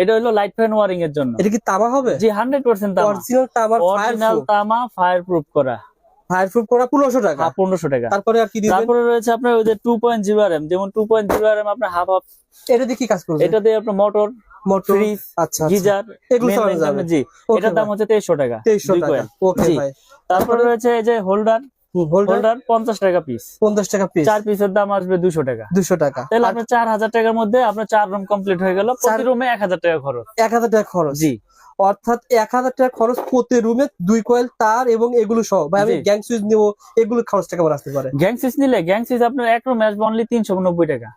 এটা হলো light fan wiring এর জন্য। এটা কি তামা হবে? জি হান্ড্রেড পার্সেন্ট তামা। অরিজিনাল তামার অরিজিনাল তামা ফায়ার প্রুফ করা। ফায়ার প্রুফ করা পনেরোশো টাকা। হ্যাঁ পনেরোশো টাকা। তারপরে আর কি দিবেন? তারপরে রয়েছে আপনার ওই যে two point zero R M যেমন two point zero R M আপনার হাফ হাফ এটা দিয়ে কি কাজ করবে এটা দিয়ে আপনার মোটর মোটর ফ্রিজ আচ্ছা গিজার এগুলো যাবে। জি এটার দাম হচ্ছে তেইশশো টাকা। তেইশশো দুই টাকা। ওকে ভাই। তারপরে রয়েছে এই যে হোল্ডার হোল্ডার হোল্ডার পঞ্চাশ টাকা পিস পঞ্চাশ টাকা পিস চার পিসের দাম আসবে দুশো টাকা। দুশো টাকা। তাহলে চার হাজার টাকার মধ্যে আপনার চার রুম কমপ্লিট হয়ে গেল। প্রতি রুমে এক হাজার টাকা খরচ। এক হাজার টাকা খরচ। জি। অর্থাৎ এক হাজার টাকা খরচ প্রতি রুমে দুই কয়েল তার এবং এগুলো সহ। ভাই আমি গ্যাং সুইচ নিবো এগুলো খরচটা কেমন আসতে পারে? গ্যাং সুইচ নিলে গ্যাং সুইচ আপনার এক রুমে আসবে অনলি তিনশো নব্বই টাকা।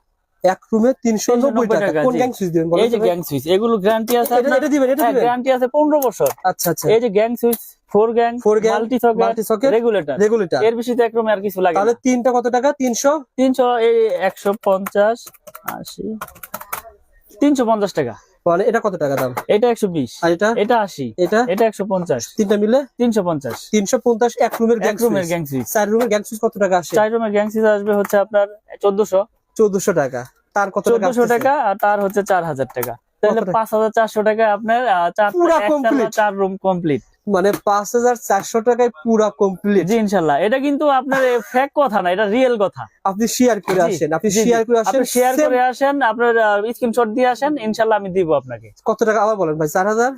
এক রুমে তিনশো নব্বই টাকা। কোন গ্যাং সুইচ দিবেন এই যে গ্যাং সুইচ এগুলো গ্যারান্টি আছে এটা- এটা দিবেন এটা গ্যারান্টি আছে পনেরো বছর। আচ্ছা আচ্ছা। এই যে gang switch four gang Four gang, multi socket multi socket regulator regulator এর বেশি তো আর কিছু লাগে তাহলে তিনটা কত টাকা? এই টাকা। মানে এটা কত টাকা দাম? এটা আর এটা? এটা আশি। এটা? এটা তিনটা মিলে? তিনশো পঞ্চাশ। তিনশো পঞ্চাশ এক রুমের গ্যাং রুমের গ্যাং সুইচ চার রুমের গ্যাং সুইচ কত টাকা আসে? চার রুমের গ্যাং সুইচ আসবে হচ্ছে আপনার চোদ্দশো। চোদ্দশো টাকা। তার কত টাকা? টাকা আর তার হচ্ছে চার হাজার টাকা। তাহলে কত টাকা? পাঁচ হাজার চারশো টাকা আপনার। চার রুম কমপ্লিট মানে পাঁচ হাজার চারশো টাকায় পুরা কমপ্লিট জি ইনশাল্লাহ। এটা কিন্তু আপনার ফেক কথা না এটা রিয়েল কথা। আপনি শেয়ার করে আসেন আপনি। শেয়ার করে আসেন শেয়ার করে আসেন আপনার স্ক্রিনশট দিয়ে আসেন ইনশাল্লাহ আমি দিব আপনাকে। কত টাকা আবার বলেন ভাই চার হাজার?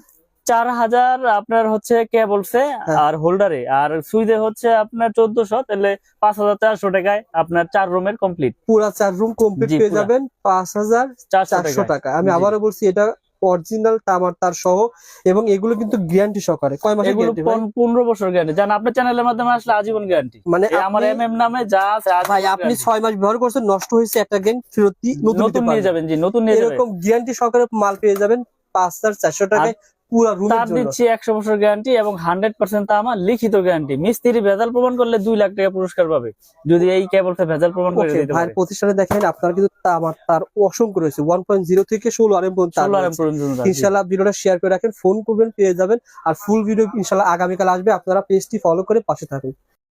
চার হাজার আপনার হচ্ছে কে বলছে? হ্যাঁ। আর হোল্ডারে আর সুইচে হচ্ছে আপনার চোদ্দশো তাহলে পাঁচ হাজার চারশো টাকায় আপনার চার রুমের কমপ্লিট পুরা চার রুম কমপ্লিট পেয়ে যাবেন পাঁচ হাজার চারশো টাকা। আমি আবারও বলছি এটা অরিজিনাল তামার তার সহ এবং এগুলো কিন্তু গ্যারান্টি সহকারে। কয় মাস এগুলো গ্যারান্টি ভাই? পন- পনেরো বছর গ্যারান্টি জান আপনার চ্যানেলের মাধ্যমে আসলে আজীবন গ্যারান্টি মানে আমার এমএম এম এম নামে যা আছে ভাই আপনি guarantee। ছয় মাস ব্যবহার করছেন নষ্ট হয়েছে একটা গেম ফেরত নতুন নিতে নিয়ে যাবেন জি নতুন নিয়ে যাবেন। এরকম গ্যারান্টি সহকারে মাল পেয়ে যাবেন পাঁচ হাজার চারশো টাকায়। পুরা রুমের তার দিচ্ছি একশো বছর গ্যারান্টি এবং তা আমার লিখিত গ্যারান্টি মিস্ত্রি ভেজাল প্রমাণ করলে লাখ টাকা পুরস্কার পাবে। যদি এই কেবলটা ভেজাল প্রমাণ করে দিতে প্রতিষ্ঠানে দেখেন আপনার কিন্তু আমার তার অসংখ্য রয়েছে। ওয়ান পয়েন্ট জিরো থেকে পর্যন্ত ভিডিওটা শেয়ার করে রাখেন ফোন করবেন পেয়ে যাবেন। আর ফুল ভিডিও ইনশাল্লাহ আগামীকাল আসবে। আপনারা পেজটি ফলো করে পাশে থাকুন।